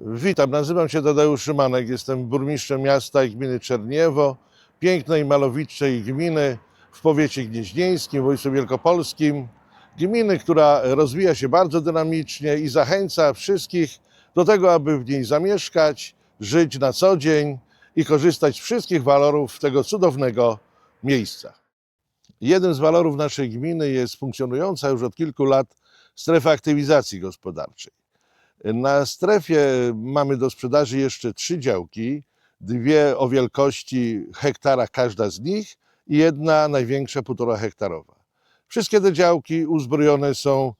Witam, nazywam się Tadeusz Szymanek, jestem burmistrzem miasta i gminy Czerniewo, pięknej, malowniczej gminy w powiecie gnieźnieńskim, w województwie wielkopolskim. Gminy, która rozwija się bardzo dynamicznie i zachęca wszystkich do tego, aby w niej zamieszkać, żyć na co dzień i korzystać z wszystkich walorów tego cudownego miejsca. Jednym z walorów naszej gminy jest funkcjonująca już od kilku lat strefa aktywizacji gospodarczej. Na strefie mamy do sprzedaży jeszcze trzy działki, dwie o wielkości hektara każda z nich i jedna największa półtora hektarowa. Wszystkie te działki uzbrojone są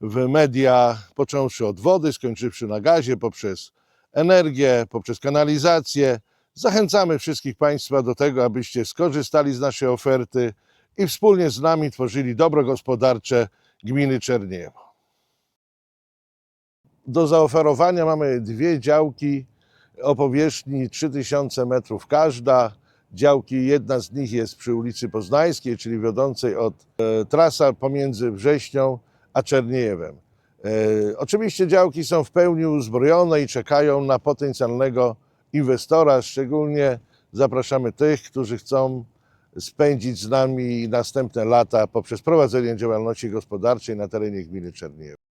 w media, począwszy od wody, skończywszy na gazie, poprzez energię, poprzez kanalizację. Zachęcamy wszystkich Państwa do tego, abyście skorzystali z naszej oferty i wspólnie z nami tworzyli dobro gospodarcze gminy Czerniewo. Do zaoferowania mamy dwie działki o powierzchni 3000 metrów każda. Działki, jedna z nich jest przy ulicy Poznańskiej, czyli wiodącej od e, trasa pomiędzy Wrześnią a Czerniejewem. E, oczywiście działki są w pełni uzbrojone i czekają na potencjalnego inwestora. Szczególnie zapraszamy tych, którzy chcą spędzić z nami następne lata poprzez prowadzenie działalności gospodarczej na terenie gminy Czerniejewo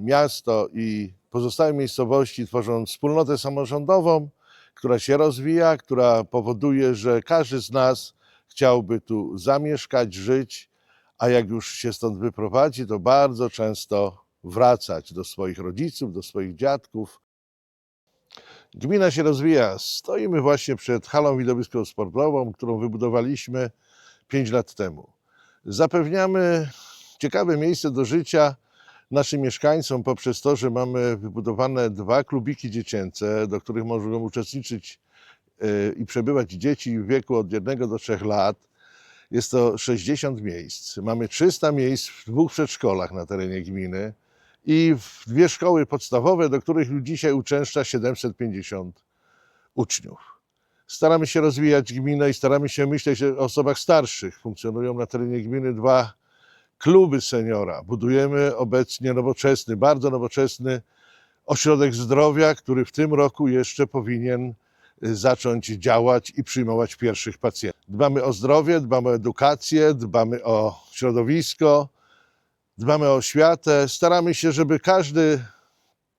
miasto i pozostałe miejscowości tworzą wspólnotę samorządową, która się rozwija, która powoduje, że każdy z nas chciałby tu zamieszkać, żyć, a jak już się stąd wyprowadzi, to bardzo często wracać do swoich rodziców, do swoich dziadków. Gmina się rozwija. Stoimy właśnie przed halą widowiskową sportową, którą wybudowaliśmy 5 lat temu. Zapewniamy ciekawe miejsce do życia naszym mieszkańcom poprzez to, że mamy wybudowane dwa klubiki dziecięce, do których mogą uczestniczyć e, i przebywać dzieci w wieku od 1 do 3 lat. Jest to 60 miejsc. Mamy 300 miejsc w dwóch przedszkolach na terenie gminy i w dwie szkoły podstawowe, do których dzisiaj uczęszcza 750 uczniów. Staramy się rozwijać gminę i staramy się myśleć o osobach starszych. Funkcjonują na terenie gminy dwa kluby seniora. Budujemy obecnie nowoczesny, bardzo nowoczesny ośrodek zdrowia, który w tym roku jeszcze powinien y, zacząć działać i przyjmować pierwszych pacjentów. Dbamy o zdrowie, dbamy o edukację, dbamy o środowisko, dbamy o oświatę. Staramy się, żeby każdy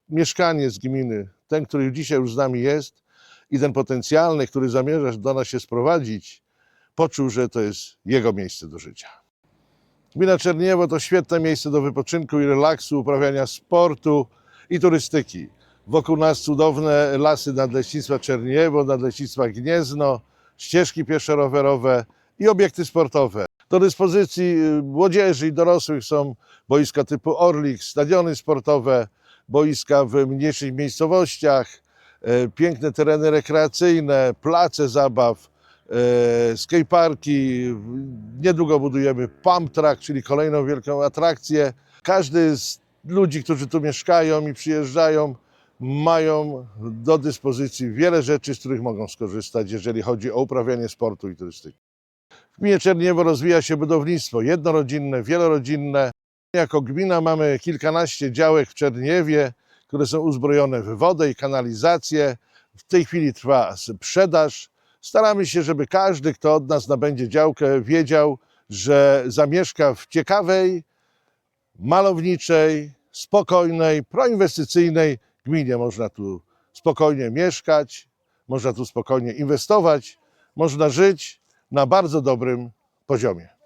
mieszkaniec gminy, ten, który dzisiaj już z nami jest i ten potencjalny, który zamierza do nas się sprowadzić, poczuł, że to jest jego miejsce do życia. Gmina Czerniewo to świetne miejsce do wypoczynku i relaksu, uprawiania sportu i turystyki. Wokół nas cudowne lasy Nadleśnictwa Czerniewo, Nadleśnictwa Gniezno, ścieżki pieszo-rowerowe i obiekty sportowe. Do dyspozycji y, młodzieży i dorosłych są boiska typu Orlik, stadiony sportowe, boiska w mniejszych miejscowościach, e, piękne tereny rekreacyjne, place zabaw, skateparki. Niedługo budujemy pump track, czyli kolejną wielką atrakcję. Każdy z ludzi, którzy tu mieszkają i przyjeżdżają, mają do dyspozycji wiele rzeczy, z których mogą skorzystać, jeżeli chodzi o uprawianie sportu i turystyki. W gminie Czerniewo rozwija się budownictwo jednorodzinne, wielorodzinne. Jako gmina mamy kilkanaście działek w Czerniewie, które są uzbrojone w wodę i kanalizację. W tej chwili trwa sprzedaż. Staramy się, żeby każdy, kto od nas nabędzie działkę, wiedział, że zamieszka w ciekawej, malowniczej, spokojnej, proinwestycyjnej gminie. Można tu spokojnie mieszkać, można tu spokojnie inwestować, można żyć na bardzo dobrym poziomie.